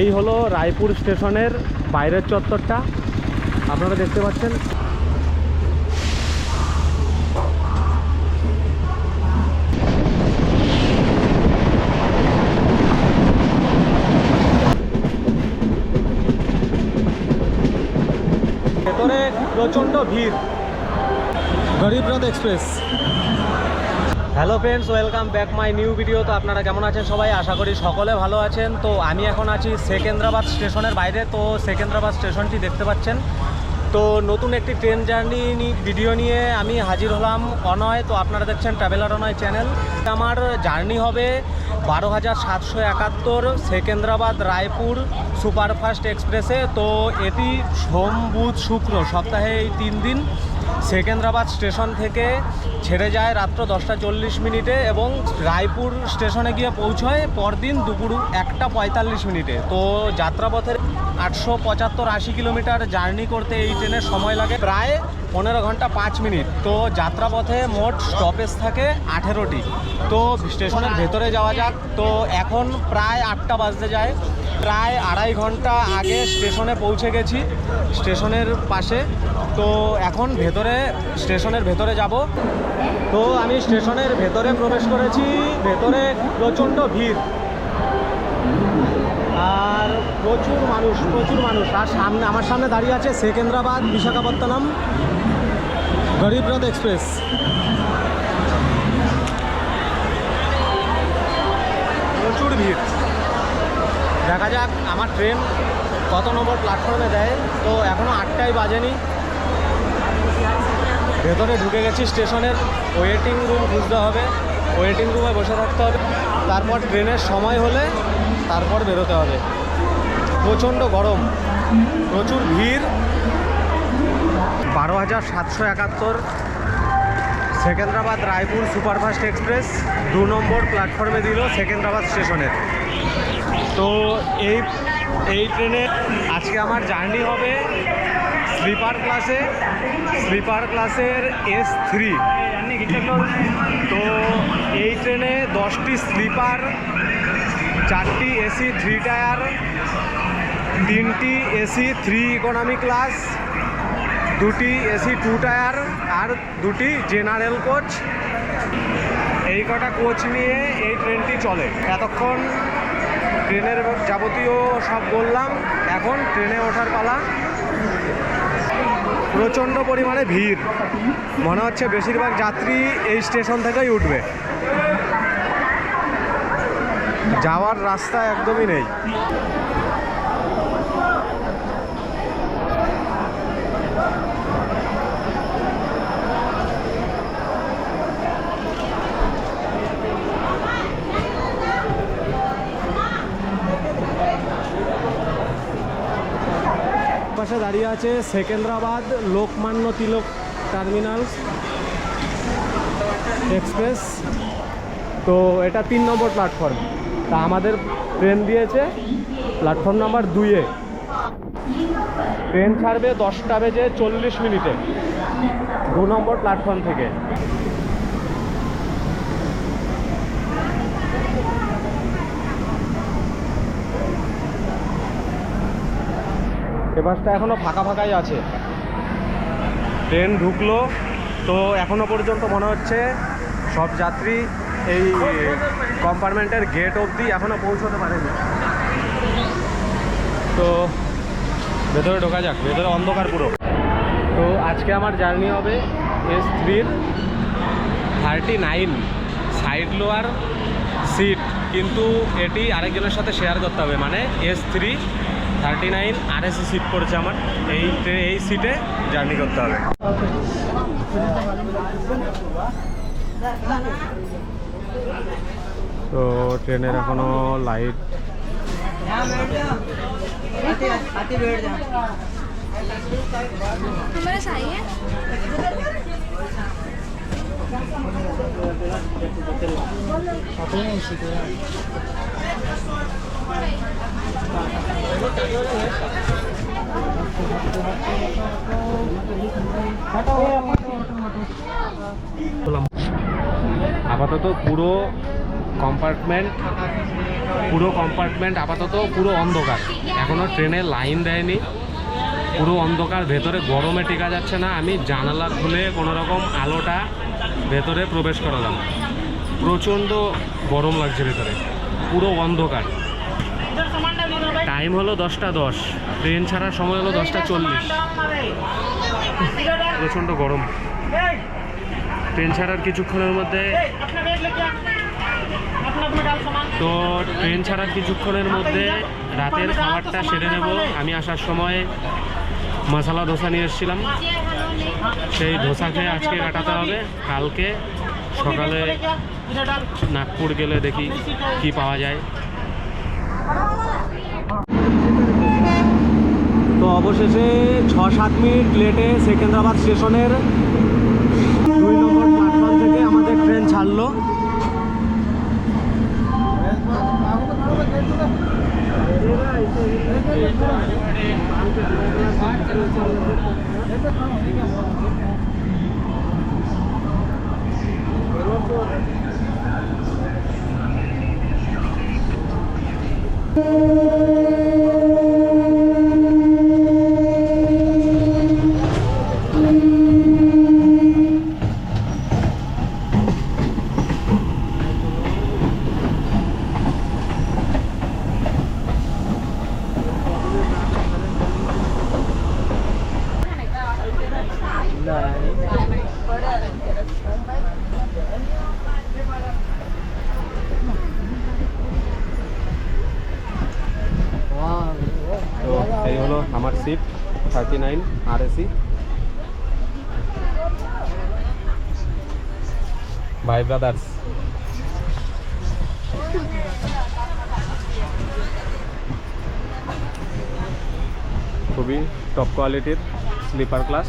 এই হলো রায়পুর স্টেশনের বাইরের চত্বরটা। আপনারা দেখতে পাচ্ছেন। ভেতরে প্রচণ্ড ভিড়। Garib Rath express. Hello friends, welcome back my new video. তো আপনারা কেমন আছেন সবাই? আশা করি সকলে ভালো আছেন। তো আমি এখন আছি সেকেন্দ্রাবাদ স্টেশনের বাইরে। তো সেকেন্দ্রাবাদ স্টেশনটি দেখতে পাচ্ছেন। তো নতুন একটি ট্রেন জার্নি ভিডিও নিয়ে আমি হাজির হলাম অনয়। তো আপনারা দেখছেন ট্রাভেলার অনয় চ্যানেল। আমার জার্নি হবে বারো হাজার সাতশো একাত্তর সেকেন্দ্রাবাদ রায়পুর সুপারফাস্ট এক্সপ্রেসে। তো এটি সোম, বুধ, শুক্র সপ্তাহে এই তিন দিন সেকেন্দ্রাবাদ স্টেশন থেকে ছেড়ে যায় রাত্র দশটা চল্লিশ মিনিটে এবং রায়পুর স্টেশনে গিয়ে পৌঁছয় পরদিন দুপুর একটা পঁয়তাল্লিশ মিনিটে। তো যাত্রাপথের আটশো পঁচাত্তর আশি কিলোমিটার জার্নি করতে এই ট্রেনের সময় লাগে। প্রায় পনেরো ঘণ্টা পাঁচ মিনিট। তো যাত্রাপথে মোট স্টপেজ থাকে আঠেরোটি। তো স্টেশনের ভেতরে যাওয়া যাক। তো এখন প্রায় আটটা বাজতে যায়। প্রায় আড়াই ঘণ্টা আগে স্টেশনে পৌঁছে গেছি, স্টেশনের পাশে। তো এখন ভেতরে, স্টেশনের ভেতরে যাব। তো আমি স্টেশনের ভেতরে প্রবেশ করেছি। ভেতরে প্রচণ্ড ভিড়। আর প্রচুর মানুষ প্রচুর মানুষ। আর সামনে, আমার সামনে দাঁড়িয়ে আছে সেকেন্দ্রাবাদ বিশাখাপত্তনম গরিবরথ এক্সপ্রেস। প্রচুর ভিড়। দেখা যাক, আমার ট্রেন কত নম্বর প্ল্যাটফর্মে দেয়। তো এখনও আটটাই বাজেনি। ভেতরে ঢুকে গেছি স্টেশনের। ওয়েটিং রুম খুঁজতে হবে। ওয়েটিং রুমে বসে থাকতে হবে। তারপর ট্রেনের সময় হলে তারপর বেরোতে হবে। প্রচণ্ড গরম, প্রচুর ভিড়। বারো হাজার সাতশো একাত্তর সেকেন্দ্রাবাদ রায়পুর সুপারফাস্ট এক্সপ্রেস দু নম্বর প্ল্যাটফর্মে দিল সেকেন্দ্রাবাদ স্টেশনের। তো এই এই ট্রেনে আজকে আমার জার্নি হবে স্লিপার ক্লাসে। স্লিপার ক্লাসের এস থ্রি। তো এই ট্রেনে দশটি স্লিপার চারটি এসি, থ্রি টায়ার, তিনটি এসি, থ্রি ইকোনমি ক্লাস, দুটি এসি, টু টায়ার আর দুটি জেনারেল কোচ। এই কটা কোচ নিয়ে এই ট্রেনটি চলে। এতক্ষণ ট্রেনের যাবতীয় সব বললাম। এখন ট্রেনে ওঠার পালা। প্রচণ্ড পরিমাণে ভিড়। মনে হচ্ছে বেশিরভাগ যাত্রী এই স্টেশন থেকেই উঠবে। যাওয়ার রাস্তা একদমই নেই। পাশে দাঁড়িয়ে আছে সেকেন্দ্রাবাদ লোকমান্য তিলক টার্মিনাল এক্সপ্রেস। তো এটা তিন নম্বর প্ল্যাটফর্ম তা আমাদের ট্রেন দিয়েছে প্ল্যাটফর্ম নাম্বার দুইয়ে। ট্রেন ছাড়বে দশটা বেজে চল্লিশ মিনিটে, দু নম্বর প্ল্যাটফর্ম থেকে। এ বাসটা এখনও ফাঁকা ফাঁকাই আছে। ট্রেন ঢুকলো, তো এখনও পর্যন্ত মনে হচ্ছে সব যাত্রী এই কম্পার্টমেন্টের গেট অবধি এখনও পৌঁছতে পারেনি। তো ভেতরে ঢোকা যাক ভেতরে অন্ধকার পুরো। তো আজকে আমার জার্নি হবে এস থ্রির thirty nine side lower seat কিন্তু এটি আরেকজনের সাথে শেয়ার করতে হবে। মানে S three thirty nine R AC seat পড়েছে আমার। এই এই সিটে জার্নি করতে হবে। তো ট্রেনের এখনো লাইট Pulang. আপাতত পুরো কম্পার্টমেন্ট পুরো কম্পার্টমেন্ট আপাতত পুরো অন্ধকার। এখনও ট্রেনে লাইন দেয়নি। পুরো অন্ধকার, ভেতরে গরমে টেকা যাচ্ছে না। আমি জানালা খুলে কোনো রকম আলোটা ভেতরে প্রবেশ করালাম। প্রচণ্ড গরম লাগছে ভেতরে। পুরো অন্ধকার। টাইম হলো দশটা দশ। ট্রেন ছাড়ার সময় হলো দশটা চল্লিশ। প্রচণ্ড গরম। ট্রেন ছাড়ার কিছুক্ষণের মধ্যে তো ট্রেন ছাড়ার কিছুক্ষণের মধ্যে রাতের খাবারটা সেরে নেব। আমি আসার সময় মশালা ধোসা নিয়ে এসেছিলাম। সেই ধোসা খেয়ে আজকে কাটাতে হবে। কালকে সকালে নাগপুর গেলে দেখি কি পাওয়া যায়। তো অবশেষে ছ সাত মিনিট লেটে সেকেন্দ্রাবাদ স্টেশনের দুই নম্বর প্ল্যাটফর্ম থেকে আমাদের ট্রেন ছাড়লো তো এই হলো আমার seat thirty nine R AC ভাই ব্রাদার্স খুবই টপ কোয়ালিটির স্লিপার ক্লাস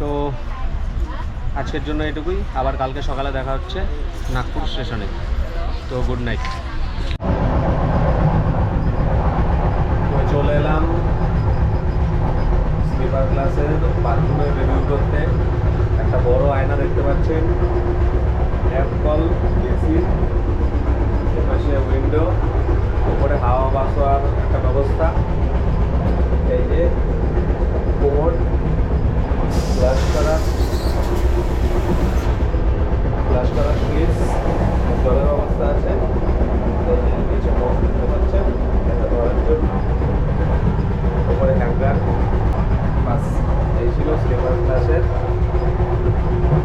তো আজকের জন্য এটুকুই। আবার কালকে সকালে দেখা হচ্ছে নাগপুর স্টেশনে। তো গুড নাইট চলে এলাম স্লিপার ক্লাসের বাথরুমের রিভিউ করতে একটা বড় আয়না অ্যাপল পাচ্ছেন অ্যাপ কল এসি পাশে উইন্ডো উপরে হাওয়া বাসোয়ার একটা ব্যবস্থা এই যে কোমর ব্রাশ করা ফ্লাশ করার সুইচ জলের অবস্থা আছে এই যে নিচে মগ দেখতে পাচ্ছেন এটা ধরার জন্য উপরে হ্যাঙ্গার বাস এই ছিল স্লিপার ক্লাসের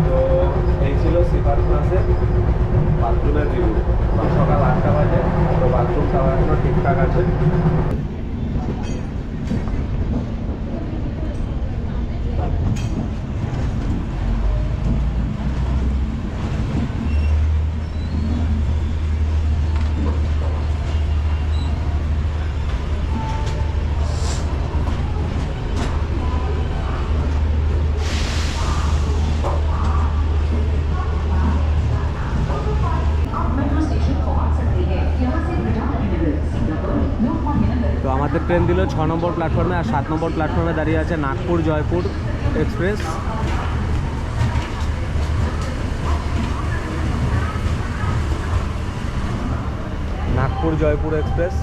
তো এই ছিল স্লিপার ক্লাসের বাথরুমের রিভিউ সকাল আটটা বাজে তো বাথরুমটাও এখনও ঠিকঠাক আছে আমাদের ট্রেন দিল ছ নম্বর প্ল্যাটফর্মে আর সাত নম্বর প্ল্যাটফর্মে দাঁড়িয়ে আছে নাগপুর জয়পুর এক্সপ্রেস। নাগপুর জয়পুর এক্সপ্রেস।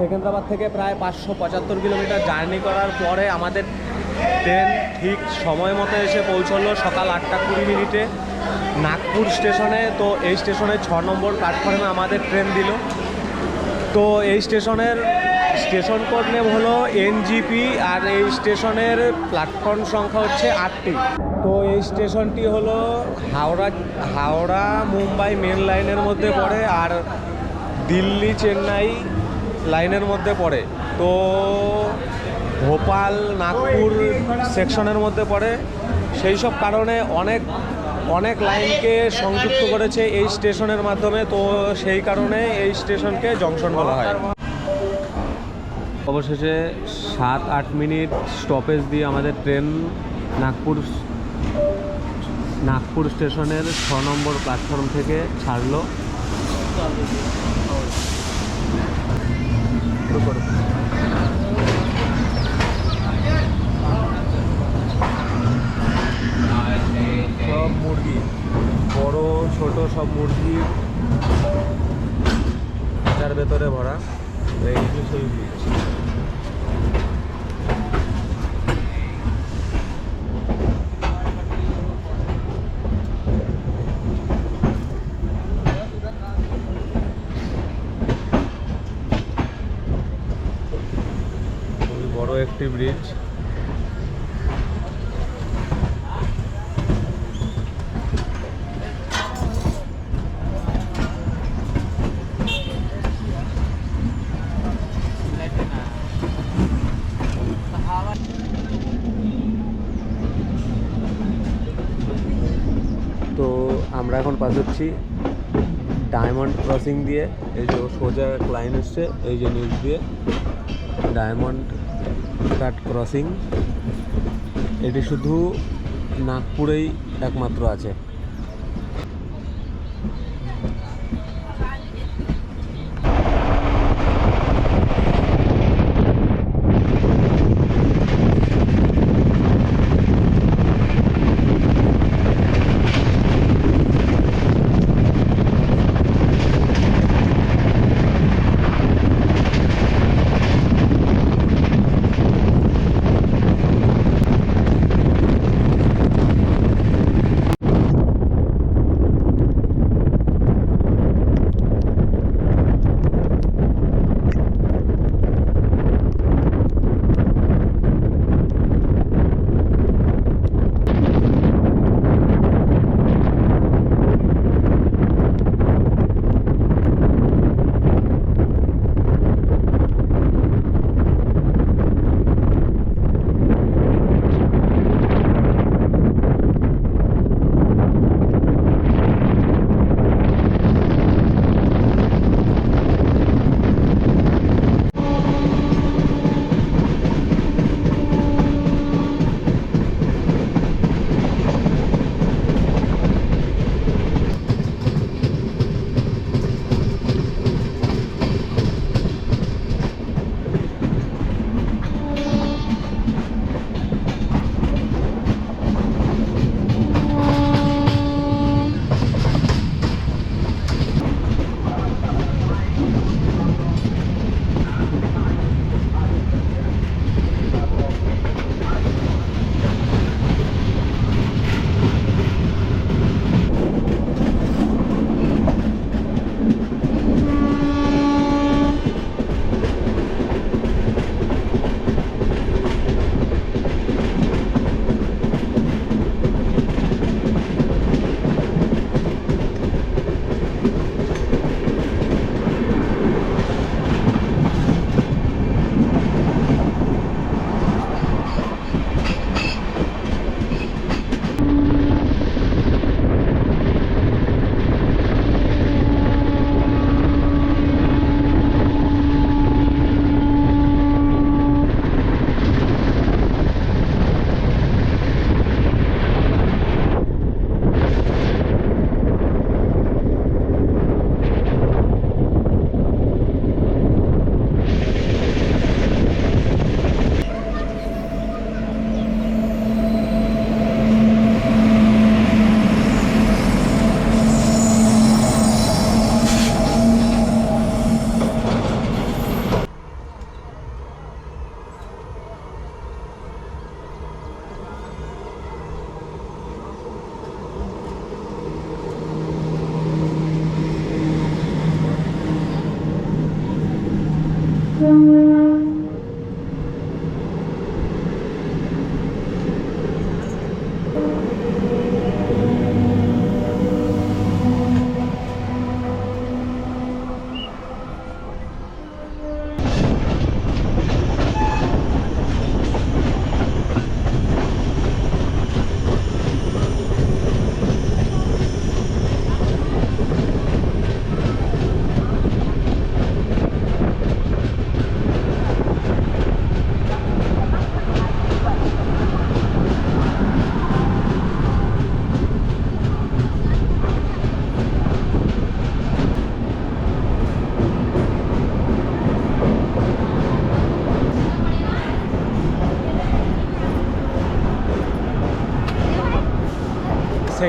সেকেন্দ্রাবাদ থেকে প্রায় পাঁচশো পঁচাত্তর কিলোমিটার জার্নি করার পরে আমাদের ট্রেন ঠিক সময় মতো এসে পৌঁছলো সকাল আটটা কুড়ি মিনিটে। নাগপুর স্টেশনে, তো এই স্টেশনে ছ নম্বর প্ল্যাটফর্মে আমাদের ট্রেন দিল। তো এই স্টেশনের স্টেশন কোড নেম হলো এনজিপি আর এই স্টেশনের প্ল্যাটফর্ম সংখ্যা হচ্ছে আটটি। তো এই স্টেশনটি হলো হাওড়া হাওড়া, মুম্বাই মেন লাইনের মধ্যে পড়ে আর দিল্লি, চেন্নাই লাইনের মধ্যে পড়ে। তো ভোপাল, নাগপুর সেকশনের মধ্যে পড়ে। সেই সব কারণে অনেক অনেক লাইনকে সংযুক্ত করেছে এই স্টেশনের মাধ্যমে। তো সেই কারণে এই স্টেশনকে জংশন বলা হয়। অবশেষে সাত, আট মিনিট স্টপেজ দিয়ে আমাদের ট্রেন নাগপুর নাগপুর স্টেশনের ছ নম্বর প্ল্যাটফর্ম থেকে ছাড়লো। সব মুরগি বড় ছোট সব মুরগি। যার ভেতরে ভরা। এইগুলো সেই ব্রিজ খুবই বড় একটি ব্রিজ তো আমরা এখন পাস হচ্ছি ডায়মন্ড ক্রসিং দিয়ে। এই যে সোজা এক লাইন এসছে, এই যে নিচ দিয়ে। Diamond cut crossing. এটি শুধু নাগপুরেই একমাত্র আছে।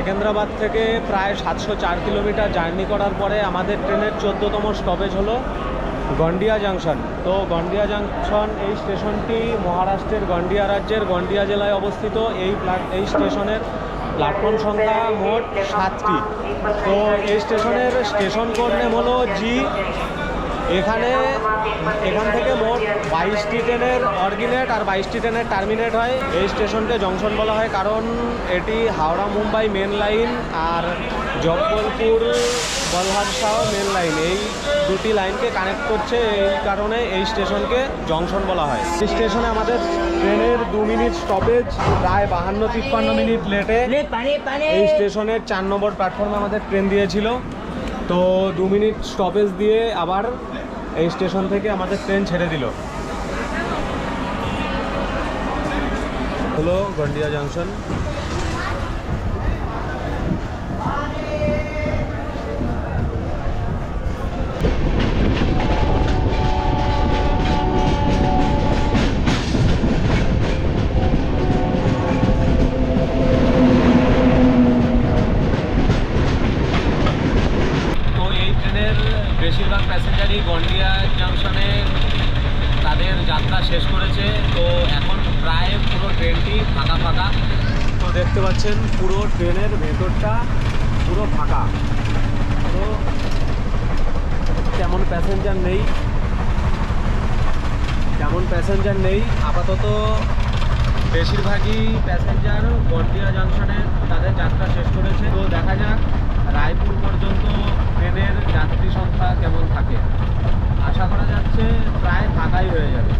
সেকেন্দ্রাবাদ থেকে প্রায় সাতশো চার কিলোমিটার জার্নি করার পরে আমাদের ট্রেনের চোদ্দোতম স্টপেজ হলো গন্ডিয়া জাংশন। তো গন্ডিয়া জাংশন এই স্টেশনটি মহারাষ্ট্রের গন্ডিয়া রাজ্যের গন্ডিয়া জেলায় অবস্থিত। এই এই স্টেশনের প্ল্যাটফর্ম সংখ্যা মোট সাতটি। তো এই স্টেশনের স্টেশন কোড নেম হলো জি। এখানে এখান থেকে মোট বাইশটি ট্রেনের অরিজিনেট আর বাইশটি ট্রেনের টার্মিনেট হয়। এই স্টেশনকে জংশন বলা হয় কারণ এটি হাওড়া মুম্বাই মেন লাইন আর জব্বলপুর বলহাটশাহ মেন লাইন এই দুটি লাইনকে কানেক্ট করছে এই কারণে এই স্টেশনকে জংশন বলা হয়। এই স্টেশনে আমাদের ট্রেনের দু মিনিট স্টপেজ প্রায় বাহান্ন তিপ্পান্ন মিনিট লেটে এই স্টেশনের চার নম্বর প্ল্যাটফর্মে আমাদের ট্রেন দিয়েছিল। তো দু মিনিট স্টপেজ দিয়ে আবার এই স্টেশন থেকে আমাদের ট্রেন ছেড়ে দিল। হলো গন্ডিয়া জাংশন তো এই ট্রেনের বেশিরভাগ প্যাসেঞ্জারই গন্ডিয়া জাংশনে তাদের যাত্রা শেষ করেছে। তো এখন প্রায় পুরো ট্রেনটি ফাঁকা ফাঁকা। তো দেখতে পাচ্ছেন, পুরো ট্রেনের ভেতরটা পুরো ফাঁকা। তো তেমন প্যাসেঞ্জার নেই। তেমন প্যাসেঞ্জার নেই। আপাতত বেশিরভাগই প্যাসেঞ্জার গন্ডিয়া জাংশনে তাদের যাত্রা শেষ করেছে। তো দেখা যাক রায়পুর পর্যন্ত ট্রেনের যাত্রী সংখ্যা কেমন থাকে? আশা করা যাচ্ছে প্রায় ফাঁকাই হয়ে যাবে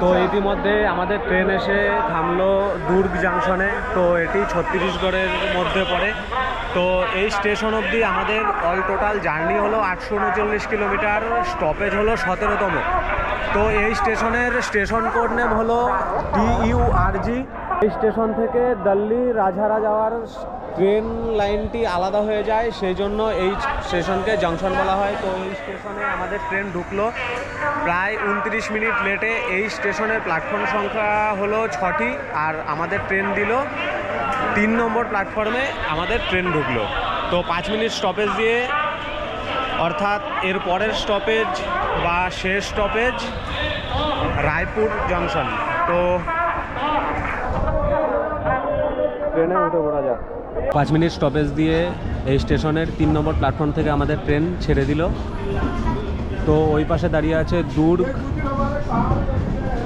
তো ইতিমধ্যে আমাদের ট্রেন এসে থামলো দুর্গ জাংশনে, তো এটি ছত্তিশগড়ের মধ্যে পড়ে। তো এই স্টেশন অবধি আমাদের অল টোটাল জার্নি হলো আটশো উনচল্লিশ কিলোমিটার স্টপেজ হলো সতেরোতম। তো এই স্টেশনের স্টেশন কোড নেম হলো ডিইউআরজি এই স্টেশন থেকে দিল্লি রাজহারা যাওয়ার ট্রেন লাইনটি আলাদা হয়ে যায় সেই জন্য এই স্টেশনকে জংশন বলা হয়। তো এই স্টেশনে আমাদের ট্রেন ঢুকলো। প্রায় উনত্রিশ মিনিট লেটে এই স্টেশনের প্ল্যাটফর্ম সংখ্যা হলো ছটি, আর আমাদের ট্রেন দিল তিন নম্বর প্ল্যাটফর্মে আমাদের ট্রেন ঢুকলো। তো পাঁচ মিনিট স্টপেজ দিয়ে, অর্থাৎ এর পরের স্টপেজ বা শেষ স্টপেজ রায়পুর জংশন। তো ট্রেনে উঠে পড়া যাক। পাঁচ মিনিট স্টপেজ দিয়ে এই স্টেশনের তিন নম্বর প্ল্যাটফর্ম থেকে আমাদের ট্রেন ছেড়ে দিল। তো ওই পাশে দাঁড়িয়ে আছে দুর্গ।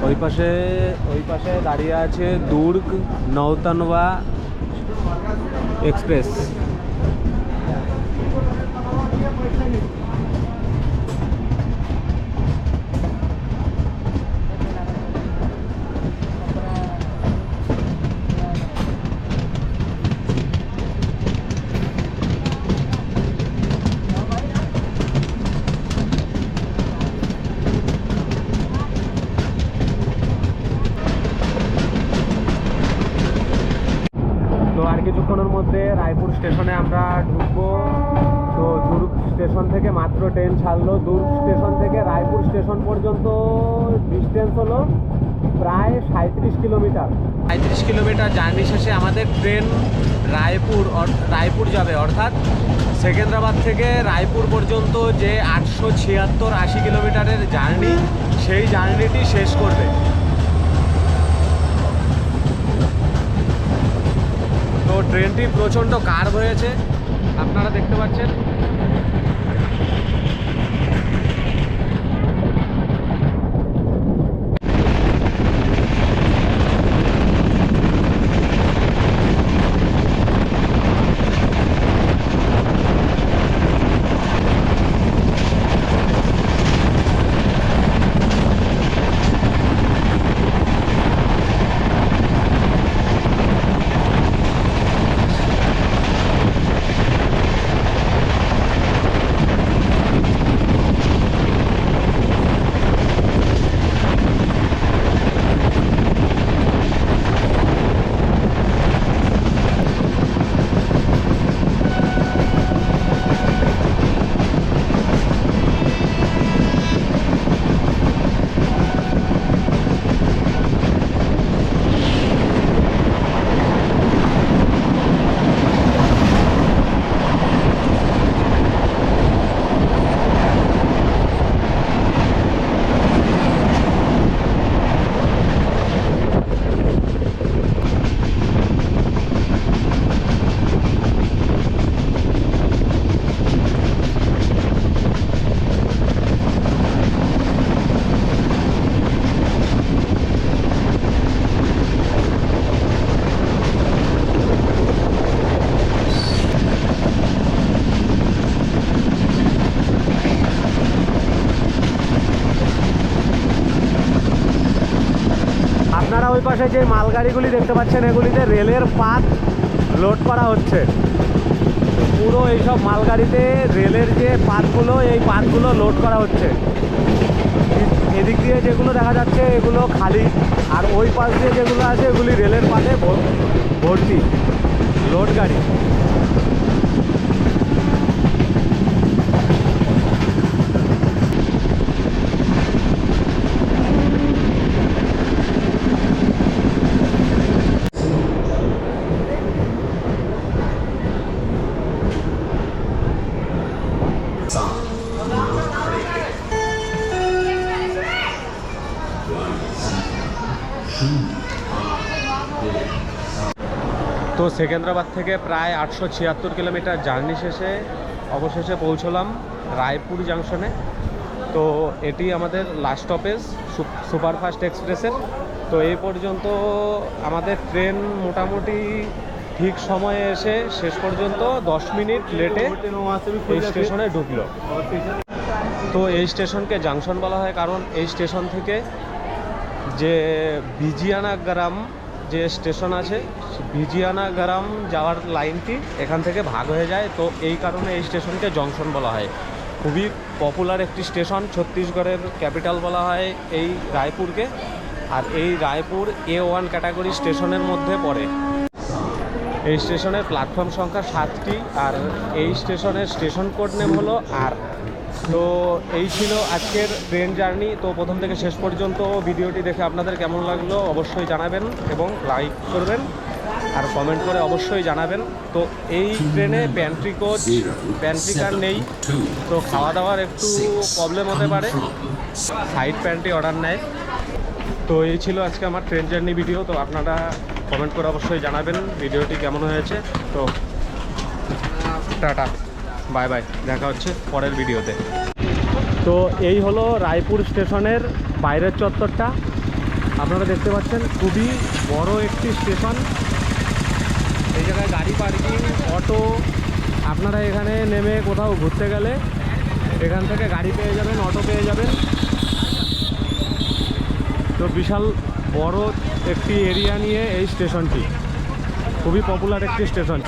ওই পাশে ওই পাশে দাঁড়িয়ে আছে দুর্গ নৌতনবা এক্সপ্রেস। মধ্যে রায়পুর স্টেশনে আমরা ঢুকবো। তো দুর্গ স্টেশন থেকে মাত্র ট্রেন ছাড়লো। দুর্গ স্টেশন থেকে রায়পুর স্টেশন পর্যন্ত ডিস্টেন্স হলো প্রায় সাঁত্রিশ কিলোমিটার। সাঁত্রিশ কিলোমিটার জার্নি শেষে আমাদের ট্রেন রায়পুর রায়পুর যাবে। অর্থাৎ সেকেন্দ্রাবাদ থেকে রায়পুর পর্যন্ত যে আটশো ছিয়াত্তর আশি কিলোমিটারের জার্নি, সেই জার্নিটি শেষ করবে। ট্রেনটি প্রচণ্ড কার্ভ হয়েছে আপনারা দেখতে পাচ্ছেন আপনারা ওই পাশে যে মালগাড়িগুলি দেখতে পাচ্ছেন, এগুলিতে রেলের পাত লোড করা হচ্ছে। পুরো এইসব মালগাড়িতে রেলের যে পাতগুলো, এই পাতগুলো লোড করা হচ্ছে। এদিক দিয়ে যেগুলো দেখা যাচ্ছে, এগুলো খালি। আর ওই পাশ দিয়ে যেগুলো আছে, এগুলি রেলের পাতে ভর- ভর্তি। লোড গাড়ি। সেকেন্দ্রাবাদ থেকে প্রায় আটশো ছিয়াত্তর কিলোমিটার জার্নি শেষে অবশেষে পৌঁছলাম রায়পুর জাংশনে। তো এটি আমাদের লাস্ট স্টপেজ সুপারফাস্ট এক্সপ্রেসের। তো এই পর্যন্ত আমাদের ট্রেন মোটামুটি ঠিক সময়ে এসে শেষ পর্যন্ত দশ মিনিট লেটে এই স্টেশনে ঢুকলো। তো এই স্টেশনকে জাংশন বলা হয় কারণ এই স্টেশন থেকে যে বিজিয়ানা গ্রাম যে স্টেশন আছে বিজিয়ানা গ্রাম যাওয়ার লাইনটি এখান থেকে ভাগ হয়ে যায়। তো এই কারণে এই স্টেশনকে জংশন বলা হয়। খুবই পপুলার একটি স্টেশন, ছত্তিশগড়ের ক্যাপিটাল বলা হয় এই রায়পুরকে। আর এই রায়পুর এ ওয়ান ক্যাটাগরি স্টেশনের মধ্যে পড়ে। এই স্টেশনের প্ল্যাটফর্ম সংখ্যা সাতটি আর এই স্টেশনের স্টেশন কোড নেম হলো আর তো এই ছিল আজকের ট্রেন জার্নি। তো প্রথম থেকে শেষ পর্যন্ত ভিডিওটি দেখে আপনাদের কেমন লাগল অবশ্যই জানাবেন এবং লাইক করবেন। আর কমেন্ট করে অবশ্যই জানাবেন। তো এই ট্রেনে প্যান্ট্রি কোচ প্যান্ট্রি কার নেই। তো খাওয়া দাওয়ার একটু প্রবলেম হতে পারে। সাইড প্যান্ট্রি অর্ডার নেয়। তো এই ছিল আজকে আমার ট্রেন জার্নি ভিডিও তো আপনারা কমেন্ট করে অবশ্যই জানাবেন ভিডিওটি কেমন হয়েছে। তো টাটা। বাই বাই দেখা হচ্ছে পরের ভিডিওতে তো এই হলো রায়পুর স্টেশনের বাইরের চত্বরটা। আপনারা দেখতে পাচ্ছেন, খুবই বড় একটি স্টেশন। জায়গায় গাড়ি পার্কিং, অটো, আপনারা এখানে নেমে কোথাও ঘুরতে গেলে এখান থেকে গাড়ি পেয়ে যাবেন, অটো পেয়ে যাবেন। তো বিশাল বড় একটি এরিয়া নিয়ে এই স্টেশনটি, খুবই পপুলার একটি স্টেশন।